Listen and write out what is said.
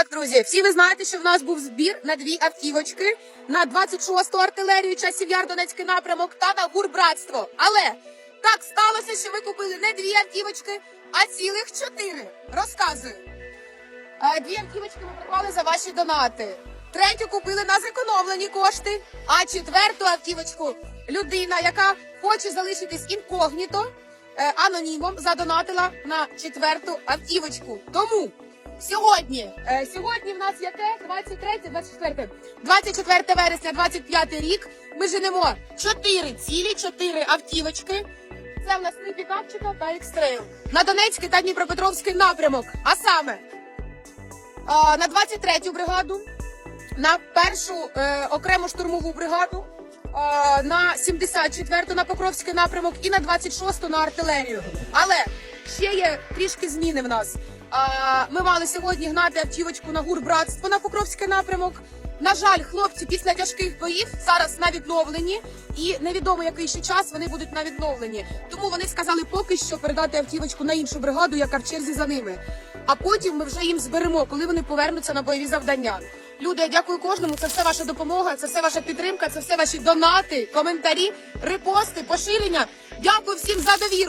Так, друзі, всі ви знаєте, що в нас був збір на дві автівочки на 26-ту артилерію часів Яр Донецький напрямок та на гур братство. Але так сталося, що ви купили не дві автівочки, а цілих чотири. Розказую. Е, Дві автівочки ми придбали за ваші донати. Третю купили на зекономлені кошти. А четверту автівочку людина, яка хоче залишитись інкогніто, е, анонімом задонатила на четверту автівочку. Тому сьогодні, е, сьогодні в нас яке? 23, 24, 24 вересня, 25 рік. Ми женемо 4 цілі, 4 автівочки. Це в нас три пікапчика та екстрейл. На Донецький та Дніпропетровський напрямок. А саме а, на 23-ю бригаду, на першу е, окрему штурмову бригаду, а, на 74-ту на Покровський напрямок і на 26-ту на артилерію. Але ще є трішки зміни в нас. Ми мали сьогодні гнати автівочку на гурбратство на Покровський напрямок. На жаль, хлопці після тяжких боїв зараз на відновленні, і невідомо який ще час вони будуть на відновленні. Тому вони сказали поки що передати автівочку на іншу бригаду, яка в черзі за ними. А потім ми вже їм зберемо, коли вони повернуться на бойові завдання. Люди, я дякую кожному. Це все ваша допомога, це все ваша підтримка, це все ваші донати, коментарі, репости, поширення. Дякую всім за довіру.